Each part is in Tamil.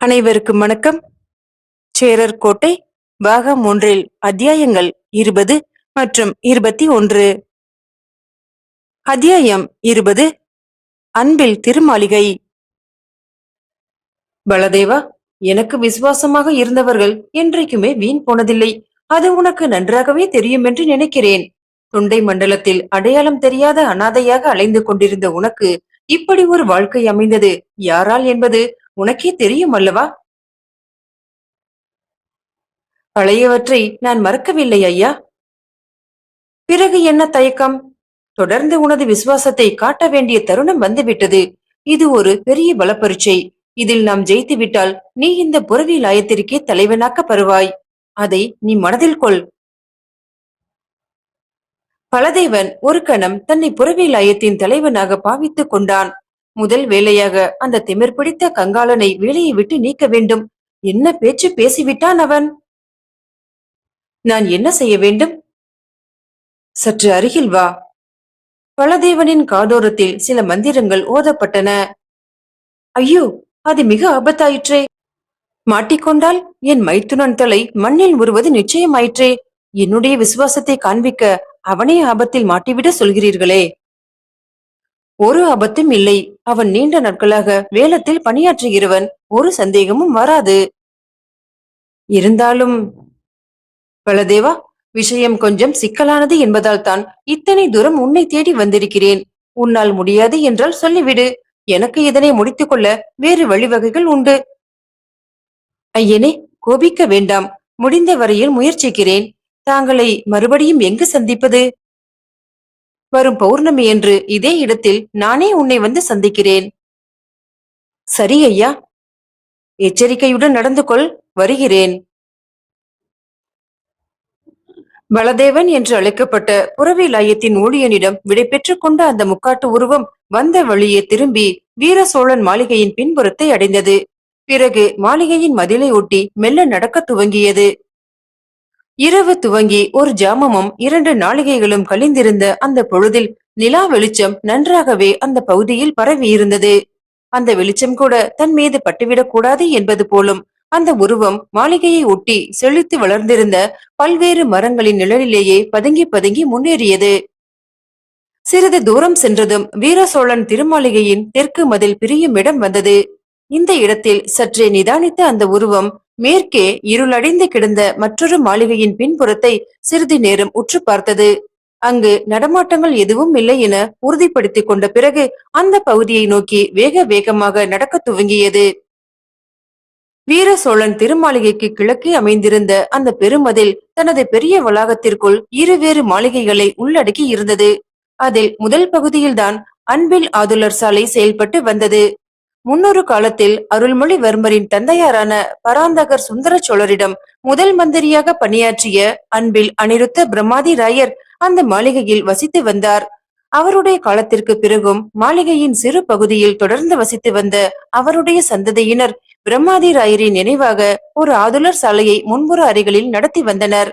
அனைவருக்கும் வணக்கம். சேரர் கோட்டை பாகம் ஒன்றில் அத்தியாயங்கள் இருபது மற்றும் இருபத்தி ஒன்று. அத்தியாயம் இருபது அன்பில் திருமாளிகை. பலதேவா எனக்கு விசுவாசமாக இருந்தவர்கள் என்றைக்குமே வீண் போனதில்லை. அது உனக்கு நன்றாகவே தெரியும் என்று நினைக்கிறேன். தொண்டை மண்டலத்தில் அடையாளம் தெரியாத அனாதையாக அலைந்து கொண்டிருந்த உனக்கு இப்படி ஒரு வாழ்க்கை அமைந்தது. யாரால் என்பது? உனக்கே தெரியும் அல்லவா? பழையவற்றை நான் மறக்கவில்லை ஐயா. பிறகு என்ன தயக்கம்? தொடர்ந்து உனது விசுவாசத்தை காட்ட வேண்டிய தருணம் வந்துவிட்டது. இது ஒரு பெரிய பலப்பரீட்சை. இதில் நாம் ஜெயித்து விட்டால் நீ இந்த புறவி லாயத்திற்கே தலைவனாக்க பருவாய். அதை நீ மனதில் கொள். பலதேவன் ஒரு கணம் தன்னை புறவி லாயத்தின் தலைவனாக பாவித்துக் கொண்டான். முதல் வேலையாக அந்த திமிர் பிடித்த கங்காளனை வேலையை விட்டு நீக்க வேண்டும். என்ன பேச்சு பேசிவிட்டான் அவன்? நான் என்ன செய்ய வேண்டும்? சற்று அருகில் வா. பலதேவனின் காதோரத்தில் சில மந்திரங்கள் ஓதப்பட்டன. ஐயோ அது மிக ஆபத்தாயிற்றே. மாட்டிக்கொண்டால் என் மைத்துனன் தலை மண்ணில் உருவது நிச்சயமாயிற்றே. என்னுடைய விசுவாசத்தை காண்பிக்க அவனே ஆபத்தில் மாட்டிவிட சொல்கிறீர்களே. ஒரு ஆபத்தும் இல்லை. அவன் நீண்ட நாட்களாக வேலத்தில் பணியாற்றுகிறவன் ஒரு சந்தேகமும் வராது. இருந்தாலும் பலதேவா விஷயம் கொஞ்சம் சிக்கலானது என்பதால் தான் இத்தனை தூரம் உன்னை தேடி வந்திருக்கிறேன். உன்னால் முடியாது என்றால் சொல்லிவிடு. எனக்கு இதனை முடித்துக் கொள்ள வேறு வழிவகைகள் உண்டு. ஐயனே கோபிக்க வேண்டாம். முடிந்த வரையில் முயற்சிக்கிறேன். தாங்களை மறுபடியும் எங்கு சந்திப்பது? வரும் பௌர்ணமி என்று இதே இடத்தில் நானே உன்னை வந்து சந்திக்கிறேன். சரி ஐயா எச்சரிக்கையுடன் நடந்து கொள் வருகிறேன். பலதேவன் என்று அழைக்கப்பட்ட புறவி லாயத்தின் ஊழியனிடம் விடை பெற்றுக் கொண்ட அந்த முக்காட்டு உருவம் வந்த வழியே திரும்பி வீர சோழன் மாளிகையின் பின்புறத்தை அடைந்தது. பிறகு மாளிகையின் மதிலை ஒட்டி மெல்ல நடக்க துவங்கியது. இரவு துவங்கி ஒரு ஜாமமும் இரண்டு நாளிகைகளும் கழிந்திருந்த அந்த பொழுதில் நிலா வெளிச்சம் நன்றாகவே அந்த பகுதியில் பரவி இருந்தது. அந்த வெளிச்சம் கூட தன் மீது பட்டுவிடக் கூடாது என்பது போலும் அந்த உருவம் மாளிகையை ஒட்டி செழித்து வளர்ந்திருந்த பல்வேறு மரங்களின் நிழலிலேயே பதுங்கி பதுங்கி முன்னேறியது. சிறிது தூரம் சென்றதும் வீர சோழன் திருமாளிகையின் தெற்கு மதில் பிரியும் இடம் வந்தது. இந்த இடத்தில் சற்றே நிதானித்த அந்த உருவம் மேற்கே இருளடைந்து கிடந்த மற்றொரு மாளிகையின் பின்புறத்தை சிறிது நேரம் உற்று பார்த்தது. அங்கு நடமாட்டங்கள் எதுவும் இல்லை என உறுதிப்படுத்திக் கொண்ட பிறகு அந்த பகுதியை நோக்கி வேக வேகமாக நடக்க துவங்கியது. வீர சோழன் திருமாளிகைக்கு கிழக்கே அமைந்திருந்த அந்த பெருமதில் தனது பெரிய வளாகத்திற்குள் இருவேறு மாளிகைகளை உள்ளடக்கி இருந்தது. அதில் முதல் பகுதியில்தான் அன்பில் ஆதுலர் சாலை செயல்பட்டு வந்தது. முன்னொரு காலத்தில் அருள்மொழிவர்மரின் தந்தையாரான பராந்தகர் சுந்தர சோழரிடம் முதல் மந்திரியாக பணியாற்றிய அன்பில் அனிருத்த பிரம்மாதி ராயர் அந்த மாளிகையில் வசித்து வந்தார். அவருடைய காலத்திற்கு பிறகும் மாளிகையின் சிறு பகுதியில் தொடர்ந்து வசித்து வந்த அவருடைய சந்ததியினர் பிரம்மாதி ராயரின் நினைவாக ஒரு ஆதுலர் சாலையை முன்புற அறைகளில் நடத்தி வந்தனர்.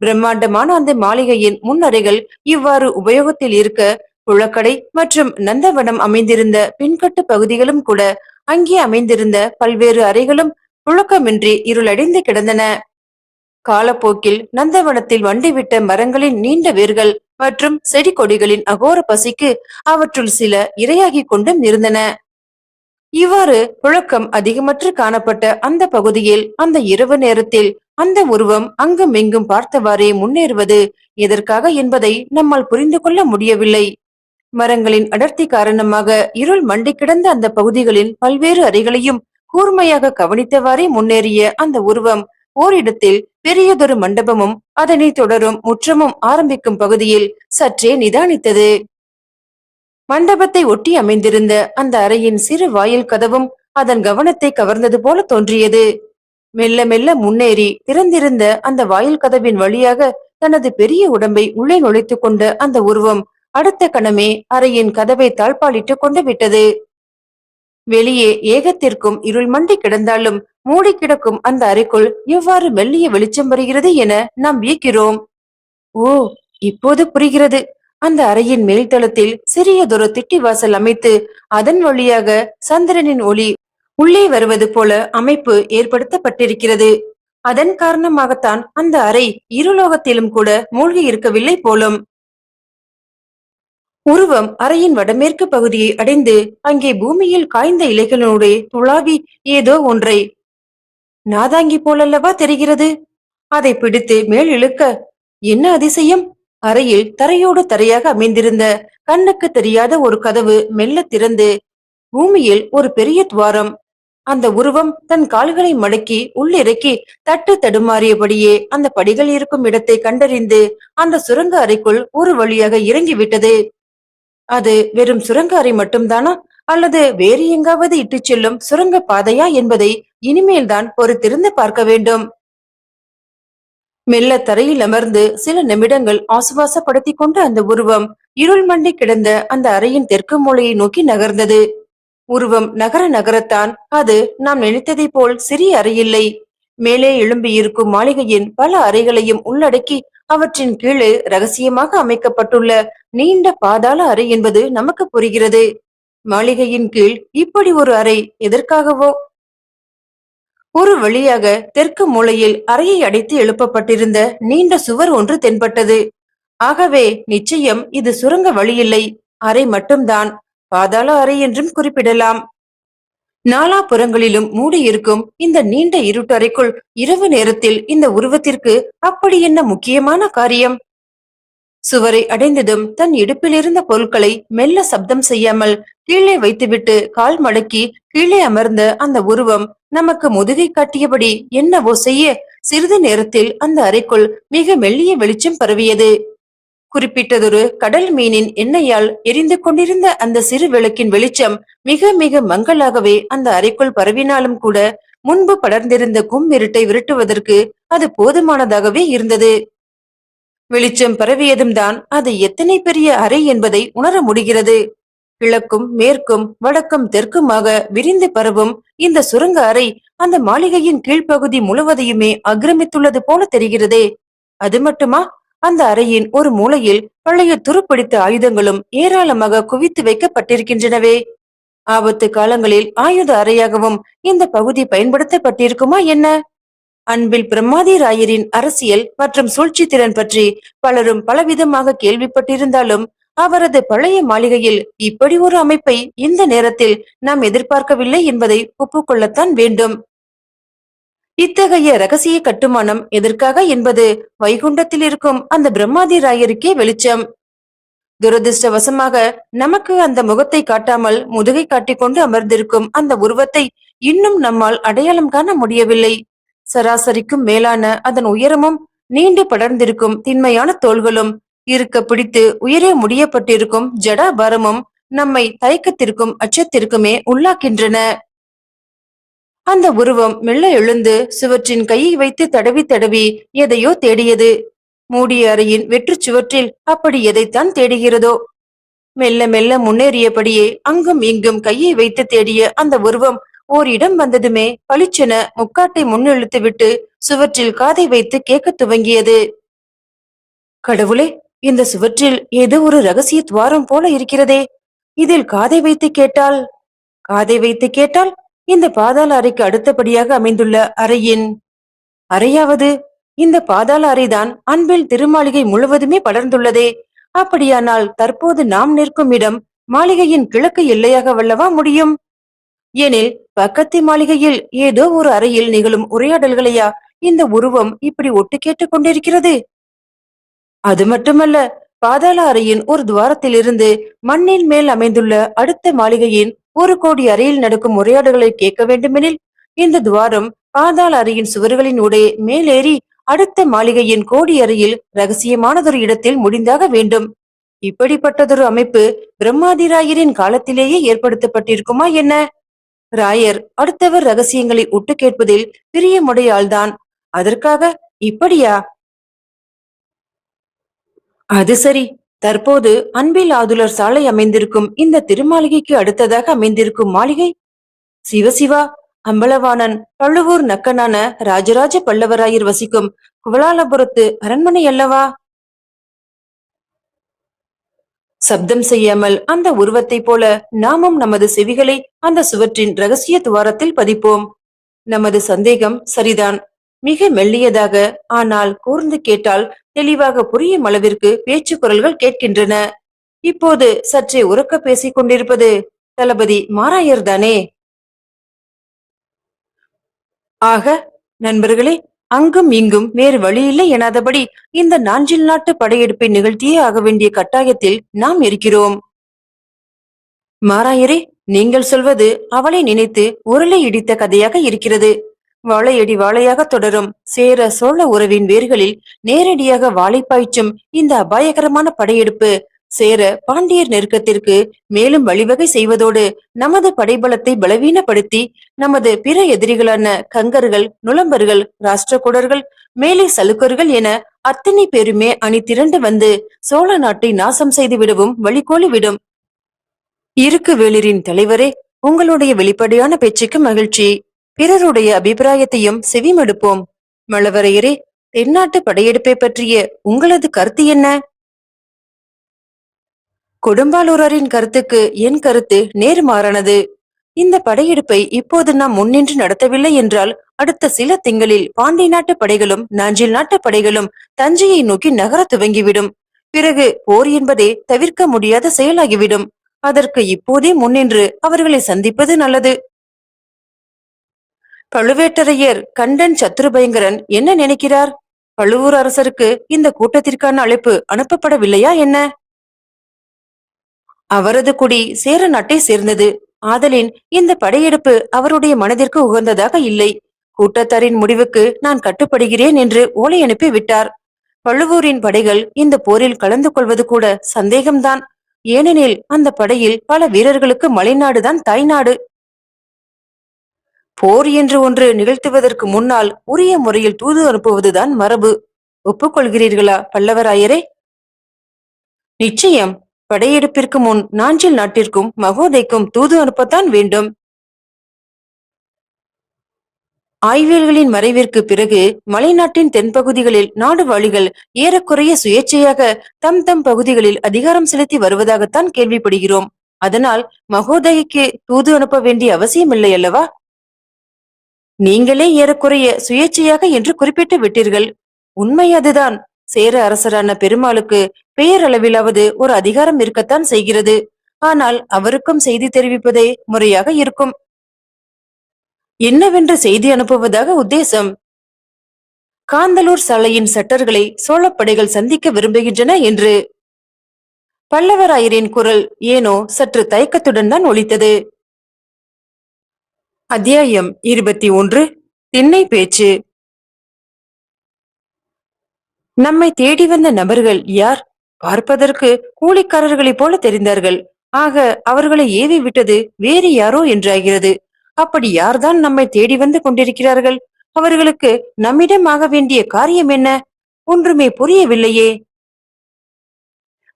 பிரம்மாண்டமான அந்த மாளிகையின் முன் அறைகள் இவ்வாறு உபயோகத்தில் இருக்க புழக்கடை மற்றும் நந்தவனம் அமைந்திருந்த பின்கட்டு பகுதிகளும் கூட அங்கே அமைந்திருந்த பல்வேறு அறைகளும் புழக்கமின்றி இருளடைந்து கிடந்தன. காலப்போக்கில் நந்தவனத்தில் வண்டிவிட்ட மரங்களின் நீண்ட வேர்கள் மற்றும் செடி கொடிகளின் அகோர பசிக்கு அவற்றுள் சில இரையாகிக் கொண்டும் இருந்தன. இவ்வாறு புழக்கம் அதிகமற்று காணப்பட்ட அந்த பகுதியில் அந்த இரவு நேரத்தில் அந்த உருவம் அங்கும் இங்கும் பார்த்தவாறே முன்னேறுவது எதற்காக என்பதை நம்மால் புரிந்து கொள்ள முடியவில்லை. மரங்களின் அடர்த்தி காரணமாக இருள் மண்டி கிடந்த அந்த பகுதிகளில் பல்வேறு அறைகளையும் கூர்மையாக கவனித்தவாறே முன்னேறிய அந்த உருவம் ஓரிடத்தில் பெரியதொரு மண்டபமும் அதனை தொடரும் முற்றமும் ஆரம்பிக்கும் பகுதியில் சற்றே நிதானித்தது. மண்டபத்தை ஒட்டி அமைந்திருந்த அந்த அறையின் சிறு வாயில் கதவும் அதன் கவனத்தை கவர்ந்தது போல தோன்றியது. மெல்ல மெல்ல முன்னேறி திறந்திருந்த அந்த வாயில் கதவின் வழியாக தனது பெரிய உடம்பை உள்ளே நுழைத்துக் கொண்ட அந்த உருவம் அடுத்த கணமே அறையின் கதவை தாழ்பாலிட்டுக் கொண்டு விட்டது. வெளியே ஏகத்திற்கும் இருள் மண்டி கிடந்தாலும் மூடி கிடக்கும் அந்த அறைக்குள் எவ்வாறு மெல்லிய வெளிச்சம் வருகிறது என நாம் வியக்கிறோம் ஓ இப்போது புரிகிறது. அந்த அறையின் மேல்தளத்தில் சிறியதொரு திட்டி வாசல் அமைத்து அதன் வழியாக சந்திரனின் ஒளி உள்ளே வருவது போல அமைப்பு ஏற்படுத்தப்பட்டிருக்கிறது. அதன் காரணமாகத்தான் அந்த அறை இருலோகத்திலும் கூட மூழ்கி இருக்கவில்லை போலும். உருவம் அறையின் வடமேற்கு பகுதியை அடைந்து அங்கே பூமியில் காய்ந்த இலைகளோடு துளாவி ஏதோ ஒன்றை. நாதாங்கி போலல்லவா தெரிகிறது? அதை பிடித்து மேல் இழுக்க என்ன அதிசயம்? அறையில் தரையோடு தரையாக அமைந்திருந்த கண்ணுக்கு தெரியாத ஒரு கதவு மெல்ல திறந்து பூமியில் ஒரு பெரிய துவாரம். அந்த உருவம் தன் கால்களை மடக்கி உள்ளிறக்கி தட்டு தடுமாறியபடியே அந்த படிகள் இருக்கும் இடத்தை கண்டறிந்து அந்த சுரங்க அறைக்குள் ஒரு வழியாக இறங்கிவிட்டது. அது வெறும் சுரங்க அறை மட்டும்தானா? அல்லது வேறு எங்காவது இட்டுச் செல்லும் சுரங்க பாதையா என்பதை இனிமேல்தான் பொறுத்திருந்து பார்க்க வேண்டும். மெல்ல தரையில் அமர்ந்து சில நிமிடங்கள் ஆசுவாசப்படுத்திக் கொண்டு அந்த உருவம் இருள் மண்டி கிடந்த அந்த அறையின் தெற்கு மூலையை நோக்கி நகர்ந்தது. உருவம் நகர நகரத்தான் அது நாம் நினைத்ததை போல் சிறிய அறையில்லை. மேலே எழும்பியிருக்கும் மாளிகையின் பல அறைகளையும் உள்ளடக்கி அவற்றின் கீழே ரகசியமாக அமைக்கப்பட்டுள்ள நீண்ட பாதாள அறை என்பது நமக்கு புரிகிறது. மாளிகையின் கீழ் இப்படி ஒரு அறை எதற்காகவோ? ஒரு வழியாக தெற்கு மூலையில் அறையை அடைத்து எழுப்பப்பட்டிருந்த நீண்ட சுவர் ஒன்று தென்பட்டது. ஆகவே நிச்சயம் இது சுரங்க வழியில்லை. அறை மட்டும்தான். பாதாள அறை என்றும் குறிப்பிடலாம். நாலாபுறங்களிலும் மூடியிருக்கும் இந்த நீண்ட இருட்டறைக்குள் இரவு நேரத்தில் இந்த உருவத்திற்கு அப்படி என்ன முக்கியமான காரியம்? சுவரை அடைந்ததும் தன் இடுப்பில் இருந்த பொருட்களை மெல்ல சப்தம் செய்யாமல் கீழே வைத்துவிட்டு கால் மடக்கி கீழே அமர்ந்த அந்த உருவம் நமக்கு முதுகை காட்டியபடி என்னவோ செய்ய சிறிது நேரத்தில் அந்த அறைக்குள் மிக மெல்லிய வெளிச்சம் பரவியது. குறிப்பிட்டதொரு கடல் மீனின் எண்ணெயால் எரிந்து கொண்டிருந்த அந்த சிறு விளக்கின் வெளிச்சம் மிக மிக மங்களாகவே அந்த அறைக்குள் பரவினாலும் கூட முன்பு படர்ந்திருந்த கும்மிருட்டை விரட்டுவதற்கு அது போதுமானதாகவே இருந்தது. வெளிச்சம் பரவியதும் தான் அது எத்தனை பெரிய அறை என்பதை உணர முடிகிறது. கிழக்கும் மேற்கும் வடக்கும் தெற்குமாக விரிந்து பரவும் இந்த சுரங்க அறை அந்த மாளிகையின் கீழ்ப்பகுதி முழுவதையுமே அக்கிரமித்துள்ளது போல தெரிகிறதே. அது மட்டுமா? அந்த அறையின் ஒரு மூலையில் பழைய துருப்பிடித்த ஆயுதங்களும் ஏராளமாக குவித்து வைக்கப்பட்டிருக்கின்றனவே. ஆபத்து காலங்களில் ஆயுத அறையாகவும் இந்த பகுதி பயன்படுத்தப்பட்டிருக்குமா என்ன? அன்பில் பிரம்மாதி ராயரின் அரசியல் மற்றும் சூழ்ச்சி திறன் பற்றி பலரும் பலவிதமாக கேள்விப்பட்டிருந்தாலும் அவரது பழைய மாளிகையில் இப்படி ஒரு அமைப்பை இந்த நேரத்தில் நாம் எதிர்பார்க்கவில்லை என்பதை ஒப்புக்கொள்ளத்தான் வேண்டும். இத்தகைய ரகசிய கட்டுமானம் எதற்காக என்பது வைகுண்டத்தில் இருக்கும் அந்த பிரம்மாதி ராயருக்கே வெளிச்சம். துரதிருஷ்டவசமாக நமக்கு அந்த முகத்தை காட்டாமல் முதுகை காட்டிக்கொண்டு அமர்ந்திருக்கும் அந்த உருவத்தை இன்னும் நம்மால் அடையாளம் காண முடியவில்லை. சராசரிக்கும் மேலான அதன் உயரமும் நீண்டு படர்ந்திருக்கும் திண்மையான தோள்களும் இருக்க பிடித்து உயரே முடியப்பட்டிருக்கும் ஜடாபாரமும் நம்மை தயக்கத்திற்கும் அச்சத்திற்குமே உள்ளாக்கின்றன. அந்த உருவம் மெல்ல எழுந்து சுவற்றின் கையை வைத்து தடவி தடவி எதையோ தேடியது. மூடிய அறையின் வெற்று சுவற்றில் அப்படி எதைத்தான் தேடுகிறதோ? மெல்ல மெல்ல முன்னேறியபடியே அங்கும் இங்கும் கையை வைத்து தேடிய அந்த உருவம் ஓரிடம் வந்ததுமே பளிச்சென முக்காட்டை முன்னெழுத்து விட்டு சுவற்றில் காதை வைத்து கேட்க துவங்கியது. கடவுளே இந்த சுவற்றில் ஏதோ ஒரு ரகசிய துவாரம் போல இருக்கிறதே. இதில் காதை வைத்து கேட்டால்? காதை வைத்து கேட்டால் இந்த பாதாள அறைக்கு அடுத்தபடியாக அமைந்துள்ள அறையின் அறையாவது இந்த பாதாள அறைதான் அன்பில் திருமாளிகை முழுவதுமே படர்ந்துள்ளதே. அப்படியானால் தற்போது நாம் நிற்கும் இடம் மாளிகையின் கிழக்கு எல்லையாக வல்லவா முடியும்? எனில் பக்கத்து மாளிகையில் ஏதோ ஒரு அறையில் நிகழும் உரையாடல்களையா இந்த உருவம் இப்படி ஒட்டு கேட்டுக் கொண்டிருக்கிறது? அது மட்டுமல்ல பாதாள அறையின் ஒரு துவாரத்திலிருந்து மண்ணின் மேல் அமைந்துள்ள அடுத்த மாளிகையின் ஒரு கோடி அறையில் நடக்கும் உரையாடுகளை கேட்க வேண்டுமெனில் இந்த துவாரம் பாதாள அறையின் சுவர்களின் உடைய மேலேறி அடுத்த மாளிகையின் கோடி அறையில் ரகசியமானதொரு இடத்தில் முடிந்தாக வேண்டும். இப்படிப்பட்டதொரு அமைப்பு பிரம்மாதிராயரின் காலத்திலேயே ஏற்படுத்தப்பட்டிருக்குமா என்ன? ராயர் அடுத்தவர் ரகசியங்களை உட்டு கேட்பதில் பிரியமுடையாள்தான். அதற்காக இப்படியா? அது சரி. தற்போது அன்பில் ஆதுலர் சாலை அமைந்திருக்கும் இந்த திருமாளிகைக்கு அடுத்ததாக அமைந்திருக்கும் மாளிகை? சிவசிவா அம்பலவாணன் பழுவூர் நக்கனான ராஜராஜ பல்லவராயர் வசிக்கும் குவலாலபுரத்து அரண்மனை அல்லவா? சப்தம் செய்யாமல் அந்த உருவத்தைப் போல நாமும் நமது செவிகளை அந்த சுவற்றின் ரகசிய துவாரத்தில் பதிப்போம். நமது சந்தேகம் சரிதான். மிக மெல்லியதாக ஆனால் கூர்ந்து கேட்டால் தெளிவாக புரியும் அளவிற்கு பேச்சு குரல்கள் கேட்கின்றன. இப்போது சற்றே உறக்க பேசிக் கொண்டிருப்பது தளபதி மாராயர் தானே? ஆக நண்பர்களே அங்கும் இங்கும் வேறு வழியில்லை எனாதபடி இந்த நாஞ்சில் நாட்டு படையெடுப்பை நிகழ்த்தியே ஆக வேண்டிய கட்டாயத்தில் நாம் இருக்கிறோம். மாராயரே நீங்கள் சொல்வது அவளை நினைத்து உருளை இடித்த கதையாக இருக்கிறது. வாழையடி வாழையாக தொடரும். சேர சோழ உறவின் வேர்களில் நேரடியாக வாழை பாய்ச்சும் இந்த அபாயகரமான படையெடுப்பு. சேர பாண்டியர் நெருக்கத்திற்கு மேலும் வழிவகை செய்வதோடு நமது படைபலத்தை பலவீனப்படுத்தி நமது பிற எதிரிகளான கங்கர்கள் நுளம்பர்கள் ராஷ்டிரகூடர்கள் மேலே சலுக்கர்கள் என அத்தனை பேருமே அணி திரண்டு வந்து சோழ நாட்டை நாசம் செய்து விடவும் வழிகோலி விடும் இருக்கு வேளிரின் தலைவரே உங்களுடைய வெளிப்படையான பேச்சுக்கு மகிழ்ச்சி. பிறருடைய அபிப்பிராயத்தையும் செவிமடுப்போம். மழவரையரே தென்னாட்டு படையெடுப்பை பற்றிய உங்களது கருத்து என்ன? கொடும்பாலூரரின் கருத்துக்கு என் கருத்து நேர்மாறானது இந்த படையெடுப்பை இப்போது நாம் முன்னின்று நடத்தவில்லை என்றால் அடுத்த சில திங்களில் பாண்டி நாட்டு படைகளும் நாஞ்சில் நாட்டு படைகளும் தஞ்சையை நோக்கி நகர துவங்கிவிடும். பிறகு போர் என்பதே தவிர்க்க முடியாத செயலாகிவிடும். அதற்கு இப்போதே முன்னின்று அவர்களை சந்திப்பது நல்லது. பழுவேட்டரையர் கண்டன் சத்ருபயங்கரன் என்ன நினைக்கிறார்? பழுவூர் அரசருக்கு இந்த கூட்டத்திற்கான அழைப்பு அனுப்பப்படவில்லையா என்ன? அவரது குடி சேர நாட்டை சேர்ந்தது. ஆதலின் இந்த படையெடுப்பு அவருடைய மனதிற்கு உகந்ததாக இல்லை. கூட்டத்தாரின் முடிவுக்கு நான் கட்டுப்படுகிறேன் என்று ஓலை அனுப்பி விட்டார். பழுவூரின் படைகள் இந்த போரில் கலந்து கொள்வது கூட சந்தேகம்தான். ஏனெனில் அந்த படையில் பல வீரர்களுக்கு மலைநாடுதான் தாய்நாடு. போர் என்று ஒன்று நிகழ்த்துவதற்கு முன்னால் உரிய முறையில் தூது அனுப்புவதுதான் மரபு. ஒப்புக்கொள்கிறீர்களா பல்லவராயரே? நிச்சயம். படையெடுப்பிற்கு முன் நாஞ்சில் நாட்டிற்கும் மகோதைக்கும் தூது அனுப்பத்தான் வேண்டும். ஆய்வியல்களின் மறைவிற்கு பிறகு மலைநாட்டின் தென்பகுதிகளில் நாடுவாளிகள் ஏறக்குறைய சுயேட்சையாக தம் தம் பகுதிகளில் அதிகாரம் செலுத்தி வருவதாகத்தான் கேள்விப்படுகிறோம். அதனால் மகோதயக்கு தூது அனுப்ப வேண்டிய அவசியமில்லை அல்லவா? நீங்களே ஏறக்குறைய சுயேட்சையாக என்று குறிப்பிட்டு விட்டீர்கள். உண்மை அதுதான். சேர அரசரான பெருமாளுக்கு பெயரளவிலாவது ஒரு அதிகாரம் இருக்கத்தான் செய்கிறது. ஆனால் அவருக்கும் செய்தி தெரிவிப்பதே முறையாக இருக்கும். என்னவென்று செய்தி அனுப்புவதாக உத்தேசம்? காந்தலூர் சாலையின் சட்டர்களை சோழப்படைகள் சந்திக்க விரும்புகின்றன என்று. பல்லவராயரின் குரல் ஏனோ சற்று தயக்கத்துடன் தான் ஒழித்தது அத்தியாயம் இருபத்தி ஒன்று திண்ணை பேச்சு. நம்மை தேடி வந்த நபர்கள் யார்? பார்ப்பதற்கு கூலிக்காரர்களைப் போல தெரிந்தார்கள். ஆக அவர்களை ஏவி விட்டது வேறு யாரோ என்றாகிறது. அப்படி யார்தான் நம்மை தேடி வந்து கொண்டிருக்கிறார்கள்? அவர்களுக்கு நம்மிடம் ஆக வேண்டிய காரியம் என்ன? ஒன்றுமே புரியவில்லையே.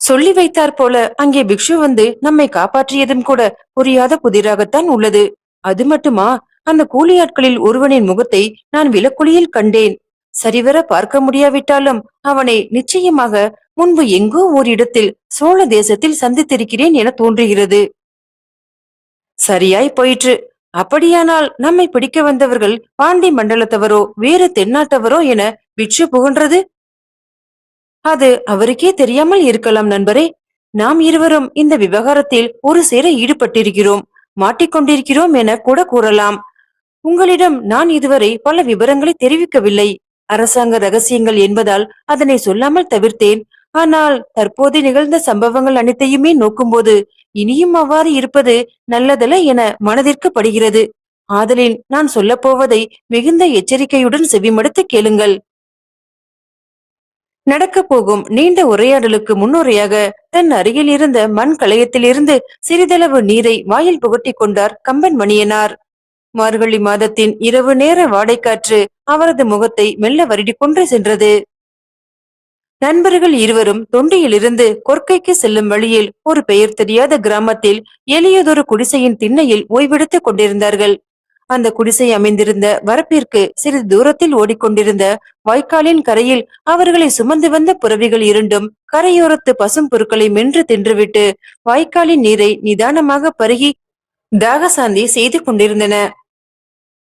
சொல்லி வைத்தார் போல அங்கே பிக்ஷு வந்து நம்மை காப்பாற்றியதும் கூட புரியாத புதிராகத்தான் உள்ளது. அது மட்டுமா? அந்த கூலியாட்களில் ஒருவனின் முகத்தை நான் விலக்குழியில் கண்டேன். சரிவர பார்க்க முடியாவிட்டாலும் அவனை நிச்சயமாக முன்பு எங்கோ ஓரிடத்தில் சோழ தேசத்தில் சந்தித்திருக்கிறேன் என தோன்றுகிறது. சரியாய் போயிற்று. அப்படியானால் நம்மை பிடிக்க வந்தவர்கள் பாண்டி மண்டலத்தவரோ வேறு தென்னாட்டவரோ என விற்று புகன்றது? அது அவருக்கே தெரியாமல் இருக்கலாம் நண்பரே. நாம் இருவரும் இந்த விவகாரத்தில் ஒரு சேர ஈடுபட்டிருக்கிறோம். மாட்டிக்கொண்டிருக்கிறோம் என கூட கூறலாம். உங்களிடம் நான் இதுவரை பல விவரங்களை தெரிவிக்கவில்லை. அரசாங்க ரகசியங்கள் என்பதால் அதனை சொல்லாமல் தவிர்த்தேன். ஆனால் தற்போது நிகழ்ந்த சம்பவங்கள் அனைத்தையுமே நோக்கும்போது இனியும் அவ்வாறு இருப்பது நல்லதல்ல என மனதிற்கு படுகிறது. ஆதலின் நான் சொல்லப்போவதை மிகுந்த எச்சரிக்கையுடன் செவிமடுத்து கேளுங்கள். நடக்க போகும் நீண்ட உரையாடலுக்கு முன்னுரையாக தன் அருகில் இருந்த மண் களையத்திலிருந்து சிறிதளவு நீரை வாயில் புகட்டிக் கொண்டார் கம்பன் மணியனார். மார்கழி மாதத்தின் இரவு நேர வாடைக்காற்று அவரது முகத்தை மெல்ல வருடி கொண்டு சென்றது. நண்பர்கள் இருவரும் தொண்டியிலிருந்து கொற்கைக்கு செல்லும் வழியில் ஒரு பெயர் தெரியாத கிராமத்தில் எளியதொரு குடிசையின் திண்ணையில் ஓய்வெடுத்துக் கொண்டிருந்தார்கள். அந்த குடிசை அமைந்திருந்த வரப்பிற்கு சிறிது தூரத்தில் ஓடிக்கொண்டிருந்த வாய்க்காலின் கரையில் அவர்களை சுமந்து வந்த புறவிகள் இரண்டும் கரையோரத்து பசும் பொருட்களை மென்று தின்றுவிட்டு வாய்க்காலின் நீரை நிதானமாக பருகி தாகசாந்தி செய்து கொண்டிருந்தன.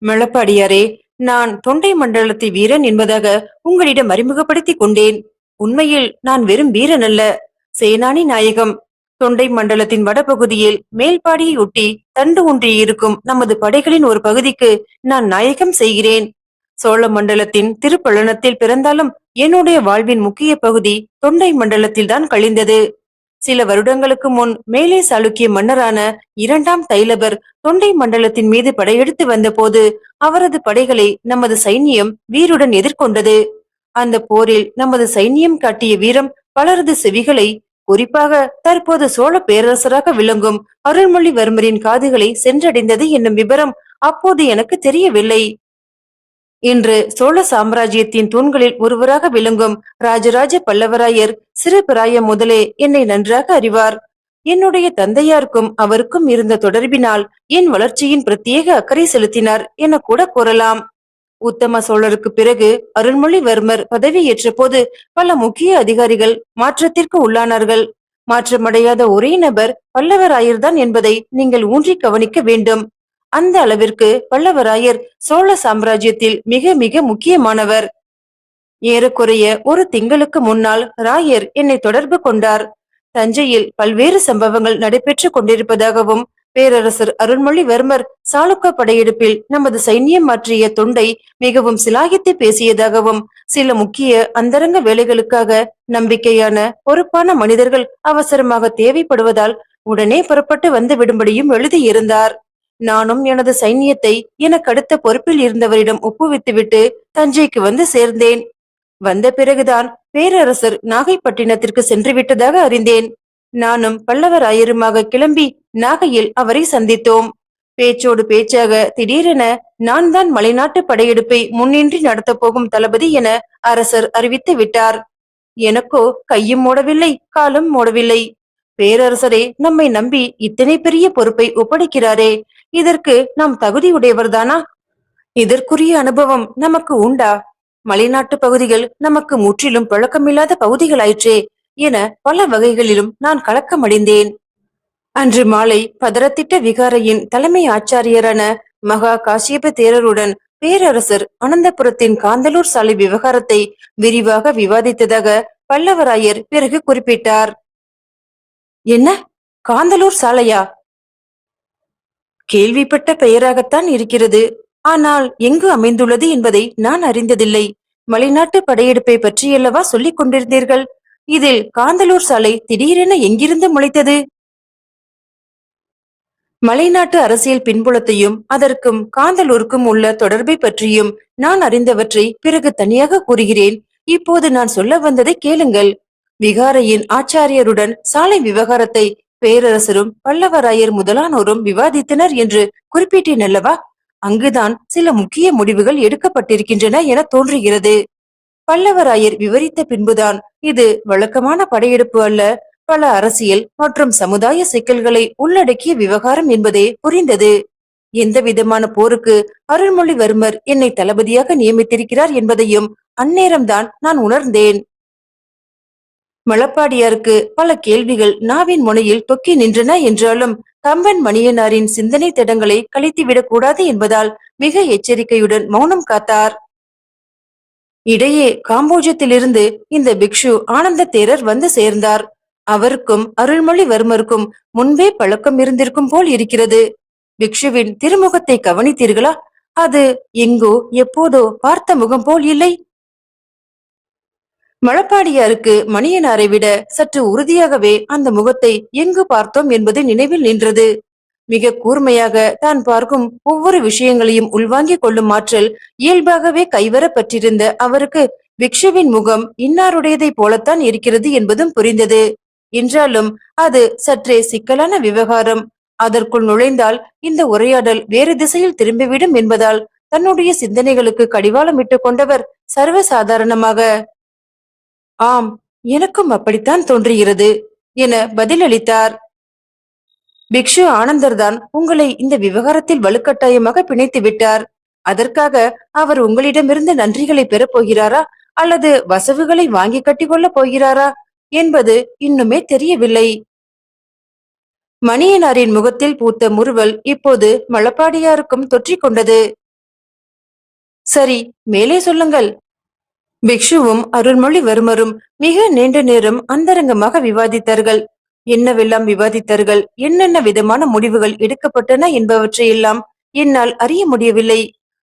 மெளப்பாடியாரே நான் தொண்டை மண்டலத்து வீரன் என்பதாக உங்களிடம் அறிமுகப்படுத்திக் கொண்டேன். உண்மையில் நான் வெறும் வீரன் அல்ல சேனானி நாயகம் தொண்டை மண்டலத்தின் வடபகுதியில் மேல்பாடியையொட்டி தண்டு ஒன்றி இருக்கும் நமது படைகளின் ஒரு பகுதிக்கு நான் நாயகம் செய்கிறேன். சோழ மண்டலத்தின் திருப்பழனத்தில் பிறந்தாலும் என்னுடைய வாழ்வின் முக்கிய பகுதி தொண்டை மண்டலத்தில் தான் கழிந்தது. சில வருடங்களுக்கு முன் மேலே சாளுக்கிய மன்னரான இரண்டாம் தைலபர் தொண்டை மண்டலத்தின் மீது படையெடுத்து வந்தபோது அவரது படைகளை நமது சைன்யம் வீருடன் எதிர்கொண்டது. அந்த போரில் நமது சைன்யம் காட்டிய வீரம் பலரது செவிகளை குறிப்பாக தற்போது சோழ பேரரசராக விளங்கும் அருள்மொழிவர்மரின் காதுகளை சென்றடைந்தது என்னும் விவரம் அப்போது எனக்கு தெரியவில்லை. இன்று சோழ சாம்ராஜ்யத்தின் தூண்களில் ஒருவராக விளங்கும் ராஜராஜ பல்லவராயர் சிறு பிராயம் முதலே என்னை நன்றாக அறிவார். என்னுடைய தந்தையாருக்கும் அவருக்கும் இருந்த தொடர்பினால் என் வளர்ச்சியின் பிரத்யேக அக்கறை செலுத்தினார் என கூட கூறலாம். உத்தம சோழருக்கு பிறகு அருள்மொழிவர்மர் பதவியேற்ற போது பல முக்கிய அதிகாரிகள் மாற்றத்திற்கு உள்ளானார்கள். மாற்றமடையாத ஒரே நபர் பல்லவராயர்தான் என்பதை நீங்கள் ஊன்றி கவனிக்க வேண்டும். அந்த அளவிற்கு பல்லவராயர் சோழ சாம்ராஜ்யத்தில் மிக மிக முக்கியமானவர். ஏறக்குறைய ஒரு திங்களுக்கு முன்னால் ராயர் என்னை தொடர்பு கொண்டார். தஞ்சையில் பல்வேறு சம்பவங்கள் நடைபெற்றுக் கொண்டிருப்பதாகவும் பேரரசர் அருள்மொழிவர்மர் சாளுக்க படையெடுப்பில் நமது சைன்யம் மாற்றிய தொண்டை மிகவும் சிலாகித்து பேசியதாகவும் சில முக்கிய அந்தரங்க வேலைகளுக்காக நம்பிக்கையான பொறுப்பான மனிதர்கள் அவசரமாக தேவைப்படுவதால் உடனே புறப்பட்டு வந்து விடும்படியும் எழுதியிருந்தார். நானும் எனது சைன்யத்தை எனக்கு அடுத்த பொறுப்பில் இருந்தவரிடம் ஒப்புவித்துவிட்டு தஞ்சைக்கு வந்து சேர்ந்தேன். வந்த பிறகுதான் பேரரசர் நாகைப்பட்டினத்திற்கு சென்று விட்டதாக அறிந்தேன். நானும் பல்லவராயருமாக கிளம்பி நாகையில் அவரை சந்தித்தோம். பேச்சோடு பேச்சாக திடீரென நான் தான் மலைநாட்டு படையெடுப்பை முன்னின்றி நடத்தப் போகும் தளபதி என அரசர் அறிவித்து விட்டார். எனக்கோ கையும் மூடவில்லை காலும் மூடவில்லை. பேரரசரே நம்மை நம்பி இத்தனை பெரிய பொறுப்பை ஒப்படைக்கிறாரே இதற்கு நாம் தகுதியுடையவர்தானா? இதற்குரிய அனுபவம் நமக்கு உண்டா? மலைநாட்டு பகுதிகள் நமக்கு முற்றிலும் பழக்கமில்லாத பகுதிகளாயிற்றே என பல வகைகளிலும் நான் கலக்கமடைந்தேன். அன்று மாலை பதரத்திட்ட விகாரையின் தலைமை ஆச்சாரியரான மகா காசியப தேரருடன் பேரரசர் அனந்தபுரத்தின் காந்தலூர் சாலை விவகாரத்தை விரிவாக விவாதித்ததாக பல்லவராயர் பிறகு குறிப்பிட்டார். என்ன? காந்தலூர் சாலையா? கேள்விப்பட்ட பெயராகத்தான் இருக்கிறது. ஆனால் எங்கு அமைந்துள்ளது என்பதை நான் அறிந்ததில்லை. மலைநாட்டு படையெடுப்பை பற்றியல்லவா சொல்லிக் கொண்டிருந்தீர்கள்? இதில் காந்தலூர் சாலை திடீரென எங்கிருந்து முளைத்தது? மலைநாட்டு அரசியல் பின்புலத்தையும் அதற்கும் காந்தலூருக்கும் உள்ள தொடர்பை பற்றியும் நான் அறிந்தவற்றை பிறகு தனியாக கூறுகிறேன். இப்போது நான் சொல்ல வந்ததை கேளுங்கள். விகாரையின் ஆச்சாரியருடன் சாலை விவகாரத்தை பேரரசரும் பல்லவராயர் முதலானோரும் விவாதித்தனர் என்று குறிப்பிட்டேன் அல்லவா? அங்குதான் சில முக்கிய முடிவுகள் எடுக்கப்பட்டிருக்கின்றன என தோன்றுகிறது. பல்லவராயர் விவரித்த பின்புதான் இது வழக்கமான படையெடுப்பு அல்ல. பல அரசியல் மற்றும் சமுதாய சிக்கல்களை உள்ளடக்கிய விவகாரம் என்பதே புரிந்தது. எந்த விதமான போருக்கு அருள்மொழிவர்மர் என்னை தளபதியாக நியமித்திருக்கிறார் என்பதையும் அந்நேரம்தான் நான் உணர்ந்தேன். மலப்பாடியாருக்கு பல கேள்விகள் நாவின் முனையில் தொக்கி நின்றன என்றாலும் கம்பன் மணியனாரின் சிந்தனை தடங்களை கழித்துவிடக் கூடாது என்பதால் மிக எச்சரிக்கையுடன் மௌனம் காத்தார். இடையே காம்போஜத்திலிருந்து இந்த பிக்ஷு ஆனந்த தேரர் வந்து சேர்ந்தார். அவருக்கும் அருள்மொழிவர்மருக்கும் முன்பே பழக்கம் இருந்திருக்கும் போல் இருக்கிறது. பிக்ஷுவின் திருமுகத்தை கவனித்தீர்களா? அது எங்கோ எப்போதோ பார்த்த முகம் போல் இல்லை. மழப்பாடியாருக்கு மணியனாரை விட சற்று உறுதியாகவே அந்த முகத்தை எங்கு பார்த்தோம் என்பது நினைவில் நின்றது. மிக கூர்மையாக தான் பார்க்கும் ஒவ்வொரு விஷயங்களையும் உள்வாங்கிக் கொள்ளும் ஆற்றல் இயல்பாகவே கைவரப்பட்டிருந்த அவருக்கு பிக்ஷுவின் முகம் இன்னாருடையதைப் போலத்தான் இருக்கிறது என்பதும் புரிந்தது. என்றாலும் அது சற்றே சிக்கலான விவகாரம். அதற்குள் நுழைந்தால் இந்த உரையாடல் வேறு திசையில் திரும்பிவிடும் என்பதால் தன்னுடைய சிந்தனைகளுக்கு கடிவாளம் கடிவாளமிட்டுக் கொண்டவர் சர்வசாதாரணமாக ஆம் எனக்கும் அப்படித்தான் தோன்றுகிறது என பதிலளித்தார். பிக்ஷு ஆனந்தர் தான் உங்களை இந்த விவகாரத்தில் வலுக்கட்டாயமாக பிணைத்து விட்டார். அதற்காக அவர் உங்களிடமிருந்து நன்றிகளை பெறப் போகிறாரா அல்லது வசவுகளை வாங்கி கட்டிக்கொள்ளப் போகிறாரா என்பது இன்னுமே தெரியவில்லை. மணியனாரின் முகத்தில் பூத்த முறுவல் இப்போது மலப்பாடியாருக்கும் தொற்றிக் கொண்டது. சரி மேலே சொல்லுங்கள். பிக்ஷுவும் அருள்மொழிவர்மரும் மிக நீண்ட நேரம் அந்தரங்கமாக விவாதித்தார்கள். என்னவெல்லாம் விவாதித்தார்கள்? என்னென்ன விதமான முடிவுகள் எடுக்கப்பட்டன என்பவற்றையெல்லாம் என்னால் அறிய முடியவில்லை.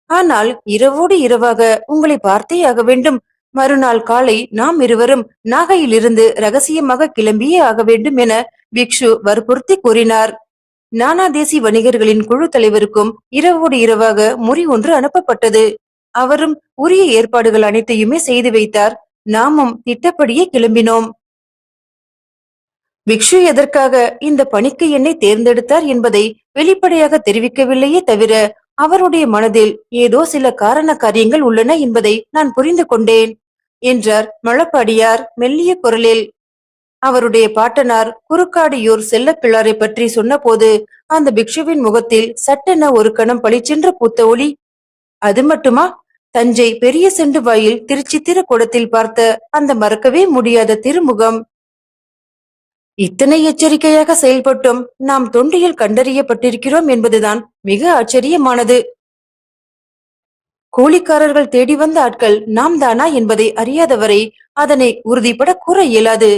ஆனால் இரவோடு இரவாக உங்களை பார்த்தே ஆக வேண்டும். மறுநாள் காலை நாம் இருவரும் நாகையிலிருந்து ரகசியமாக கிளம்பியே ஆக வேண்டும் என பிக்ஷு வற்புறுத்தி கூறினார். நானாதேசி வணிகர்களின் குழு தலைவருக்கும் இரவோடு இரவாக முறி ஒன்று அனுப்பப்பட்டது. அவரும் உரிய ஏற்பாடுகள் அனைத்தையுமே செய்து வைத்தார். நாமும் திட்டப்படியே கிளம்பினோம். பிக்ஷு எதற்காக இந்த பணிக்கு என்னை தேர்ந்தெடுத்தார் என்பதை வெளிப்படையாக தெரிவிக்கவில்லையே தவிர அவருடைய மனதில் ஏதோ சில காரண காரியங்கள் உள்ளன என்பதை நான் புரிந்து கொண்டேன். என்றார் மழப்படியார் மெல்லிய குரலில். அவருடைய பாட்டனார் குறுக்காடியூர் செல்லப்பிள்ளாரை பற்றி சொன்னபோது அந்த பிக்ஷுவின் முகத்தில் சட்டென ஒரு கணம் பளிச்சென்று பூத்த ஒளி. அது மட்டுமா? தஞ்சை பெரிய செண்டு வாயில் திருச்சி திருக்கூடத்தில் பார்த்த அந்த மறக்கவே முடியாத திருமுகம். இத்தனை எச்சரிக்கையாக செயல்பட்டும் நாம் தொண்டியில் கண்டறியப்பட்டிருக்கிறோம் என்பதுதான் மிக ஆச்சரியமானது. கூலிக்காரர்கள் தேடி வந்த ஆட்கள் நாம் தானா என்பதை அறியாதவரை அதனை உறுதிப்பட கூற இயலாது.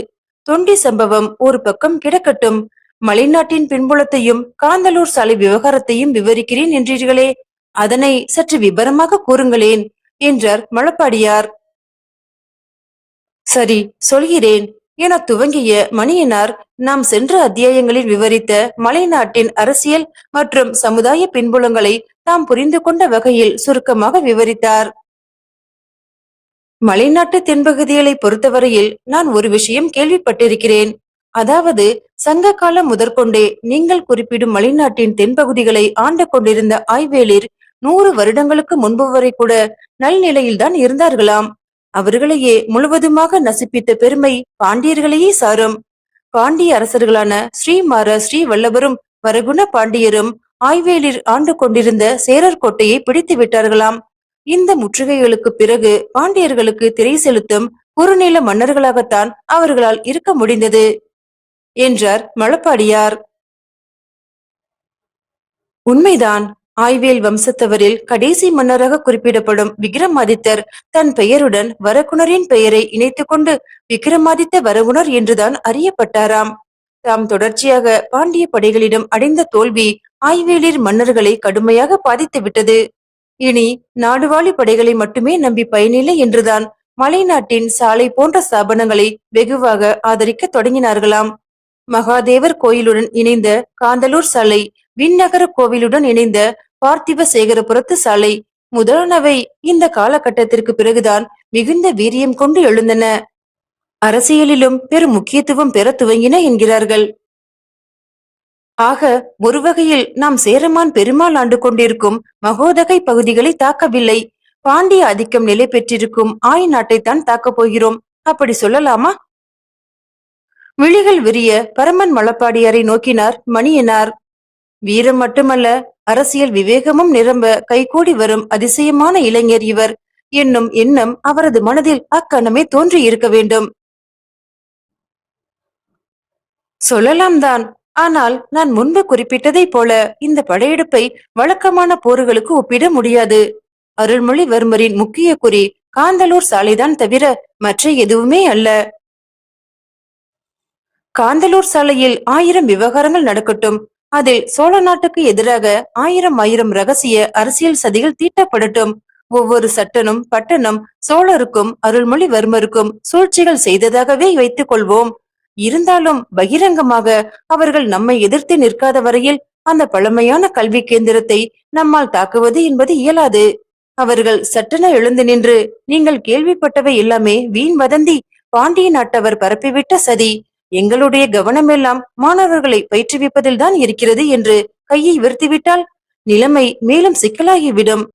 தொண்டி சம்பவம் ஒரு பக்கம் கிடக்கட்டும். மலைநாட்டின் பின்புலத்தையும் காந்தலூர் சாலை விவகாரத்தையும் விவரிக்கிறேன் என்றீர்களே. அதனை சற்று விபரமாக கூறுங்களேன் என்றார் மழப்பாடியார். சரி சொல்கிறேன் என துவங்கிய மணியனார் நாம் சென்ற அத்தியாயங்களில் விவரித்த மலைநாட்டின் அரசியல் மற்றும் சமுதாய பின்புலங்களை தாம் புரிந்து கொண்ட வகையில் சுருக்கமாக விவரித்தார். மலைநாட்டு தென்பகுதிகளை பொறுத்தவரையில் நான் ஒரு விஷயம் கேள்விப்பட்டிருக்கிறேன். அதாவது சங்க காலம் முதற்கொண்டே நீங்கள் குறிப்பிடும் மலைநாட்டின் தென்பகுதிகளை ஆண்டு கொண்டிருந்த ஆய்வேலிர் நூறு வருடங்களுக்கு முன்பு வரை கூட நல்நிலையில்தான் இருந்தார்களாம். அவர்களையே முழுவதுமாக நசிப்பித்த பெருமை பாண்டியர்களையே சாரும். பாண்டிய அரசர்களான ஸ்ரீமார ஸ்ரீ வல்லவரும் வரகுண பாண்டியரும் ஆய்வேலில் ஆண்டு கொண்டிருந்த சேரர் கோட்டையை பிடித்து விட்டார்களாம். இந்த முற்றுகைகளுக்கு பிறகு பாண்டியர்களுக்கு திரை செலுத்தும் குறுநில மன்னர்களாகத்தான் அவர்களால் இருக்க முடிந்தது என்றார் மழப்பாடியார் உண்மைதான். ஆய்வேல் வம்சத்தவரில் கடைசி மன்னராக குறிப்பிடப்படும் விக்ரமாதித்தர் தன் பெயருடன் வரகுணரின் பெயரை இணைத்துக் கொண்டு விக்ரமாதித்த வரகுணர் என்றுதான் அறியப்பட்டாராம். தாம் தொடர்ச்சியாக பாண்டிய படைகளிடம் அடைந்த தோல்வி ஆய்வேலிர் மன்னர்களை கடுமையாக பாதித்து விட்டது. இனி நாடுவாழி படைகளை மட்டுமே நம்பி பயனில்லை என்றுதான் மலைநாட்டின் சாலை போன்ற ஸ்தாபனங்களை வெகுவாக ஆதரிக்க தொடங்கினார்களாம். மகாதேவர் கோயிலுடன் இணைந்த காந்தலூர் சாலை விண்ணகர கோவிலுடன் இணைந்த பார்த்திப சேகரபுரத்து சாலை. முதலானவை இந்த காலகட்டத்திற்கு பிறகுதான் மிகுந்த வீரியம் கொண்டு எழுந்தன. அரசியலிலும் பெரும் முக்கியத்துவம் பெற துவங்கின என்கிறார்கள். ஆக ஒரு வகையில் நாம் சேரமான் பெருமாள் ஆண்டு கொண்டிருக்கும் மகோதகை பகுதிகளை தாக்கவில்லை. பாண்டிய ஆதிக்கம் நிலை பெற்றிருக்கும் ஆய் நாட்டைத்தான் தாக்கப் போகிறோம். அப்படி சொல்லலாமா? விழிகள் விரிய பரமன் மலப்பாடியாரை நோக்கினார் மணியனார். வீரம் மட்டுமல்ல அரசியல் விவேகமும் நிரம்ப கைகூடி வரும் அதிசயமான இளைஞர் இவர். என்னும் எண்ணம் அவரது மனதில் அக்கணமே தோன்றி இருக்க வேண்டும். சொல்லலாம் தான். ஆனால் நான் முன்பு குறிப்பிட்டதை போல இந்த படையெடுப்பை வழக்கமான போர்களுக்கு ஒப்பிட முடியாது. அருள்மொழிவர்மரின் முக்கிய குறி காந்தலூர் சாலைதான் தவிர மற்ற எதுவுமே அல்ல. காந்தலூர் சாலையில் ஆயிரம் விவகாரங்கள் நடக்கட்டும். அதில் சோழ நாட்டுக்கு எதிராக ஆயிரம் ஆயிரம் ரகசிய அரசியல் சதிகள் தீட்டப்படட்டும். ஒவ்வொரு சட்டனும் பட்டனும் சோழருக்கும் அருள்மொழிவர்மருக்கும் சூழ்ச்சிகள் செய்ததாகவே வைத்துக் கொள்வோம். இருந்தாலும் பகிரங்கமாக அவர்கள் நம்மை எதிர்த்து நிற்காத வரையில் அந்த பழமையான கல்வி கேந்திரத்தை நம்மால் தாக்குவது என்பது இயலாது. அவர்கள் சட்டென எழுந்து நின்று நீங்கள் கேள்விப்பட்டவை எல்லாமே வீண் வதந்தி பாண்டிய நாட்டவர் பரப்பிவிட்ட சதி எங்களுடைய கவனமெல்லாம் மாணவர்களை பயிற்றுவிப்பதில் தான் இருக்கிறது என்று கையை விரித்துவிட்டால் நிலைமை மேலும் சிக்கலாகிவிடும்.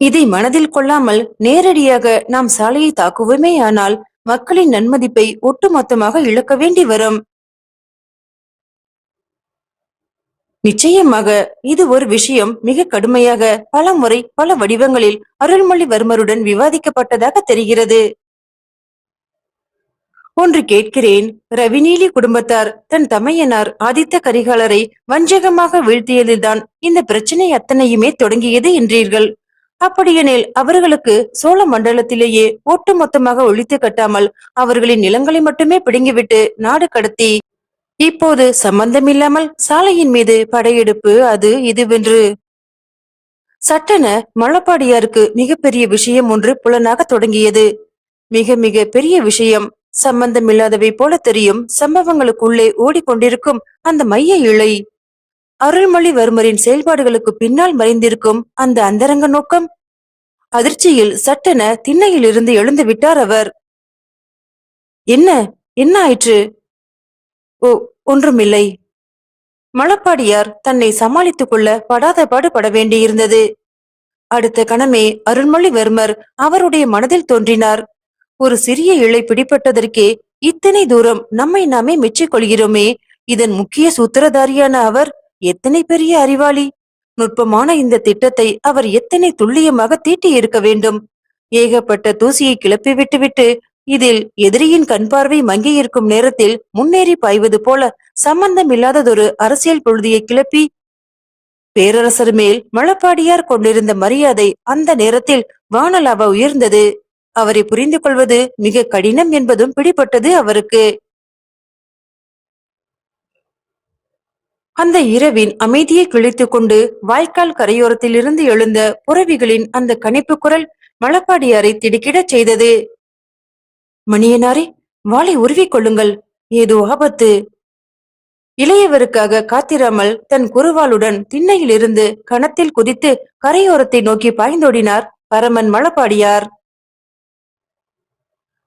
இதை மனதில் கொள்ளாமல் நேரடியாக நாம் சாலையை தாக்குவோமே ஆனால் மக்களின் நன்மதிப்பை ஒட்டுமொத்தமாக இழக்க வேண்டி வரும். நிச்சயமாக இது ஒரு விஷயம் மிக கடுமையாக பல முறை பல வடிவங்களில் அருள்மொழிவர்மருடன் விவாதிக்கப்பட்டதாக தெரிகிறது. ஒன்று கேட்கிறேன். ரவிநீலி குடும்பத்தார் தன் தமையனார் ஆதித்த கரிகாலரை வஞ்சகமாக வீழ்த்தியதில்தான் இந்த பிரச்சனை அத்தனையுமே தொடங்கியது என்றீர்கள். அப்படியெனில் அவர்களுக்கு சோழ மண்டலத்திலேயே ஒட்டுமொத்தமாக ஒழித்து கட்டாமல் அவர்களின் நிலங்களை மட்டுமே பிடுங்கிவிட்டு நாடு கடத்தி இப்போது சம்பந்தமில்லாமல் சாலையின் மீது படையெடுப்பு அது இதுவென்று. சட்டென மழப்பாடியாருக்கு மிகப்பெரிய விஷயம் ஒன்று புலனாக தொடங்கியது. மிக மிக பெரிய விஷயம். சம்பந்தமில்லாதவை போல தெரியும். சம்பவங்களுக்குள்ளே ஓடிக்கொண்டிருக்கும் அந்த மைய இழை. அருள்மொழிவர்மரின் செயல்பாடுகளுக்கு பின்னால் மறைந்திருக்கும் அந்த அந்தரங்க நோக்கம். அதிர்ச்சியில் சட்டென திண்ணையில் இருந்து எழுந்து விட்டார் அவர். என்ன? என்ன ஆயிற்று? ஓ ஒன்றுமில்லை. மலப்பாடியார் தன்னை சமாளித்துக் கொள்ள படாத பாடுபட வேண்டியிருந்தது. அடுத்த கணமே அருள்மொழிவர்மர் அவருடைய மனதில் தோன்றினார். ஒரு சிறிய இழை பிடிப்பட்டதற்கே இத்தனை தூரம் நம்மை நாமே மெச்சிக் கொள்கிறோமே இதன் முக்கிய சூத்திரதாரியான அவர் எத்தனை பெரிய அறிவாளி? நுட்பமான இந்த திட்டத்தை அவர் எத்தனை துல்லியமாக தீட்டி இருக்க வேண்டும்? ஏகப்பட்ட தூசியை கிளப்பி விட்டுவிட்டு இதில் எதிரியின் கண் பார்வை மங்கியிருக்கும் நேரத்தில் முன்னேறி பாய்வது போல சம்பந்தமில்லாததொரு அரசியல் பொழுதியை கிளப்பி பேரரசர் மேல் மழப்பாடியார் கொண்டிருந்த மரியாதை அந்த நேரத்தில் வானலாவ உயர்ந்தது. அவரை புரிந்து கொள்வது மிக கடினம் என்பதும் பிடிபட்டது அவருக்கு. அந்த இரவின் அமைதியை கிழித்துக் கொண்டு வாய்க்கால் கரையோரத்திலிருந்து எழுந்த புறவிகளின் அந்த கணிப்பு குரல் மலப்பாடியாரை திடுக்கிடச் செய்தது. மணியனாரே வாளை உருவிக் கொள்ளுங்கள். ஏதோ ஆபத்து. இளையவருக்காக காத்திராமல் தன் குருவாளுடன் திண்ணையிலிருந்து கணத்தில் குதித்து கரையோரத்தை நோக்கி பாய்ந்தோடினார் பரமன் மலப்பாடியார்.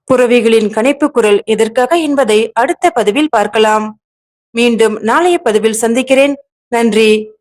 புறவிகளின் கணிப்பு குரல் எதற்காக என்பதை அடுத்த பதிவில் பார்க்கலாம். மீண்டும் நாளைய பதிவில் சந்திக்கிறேன். நன்றி.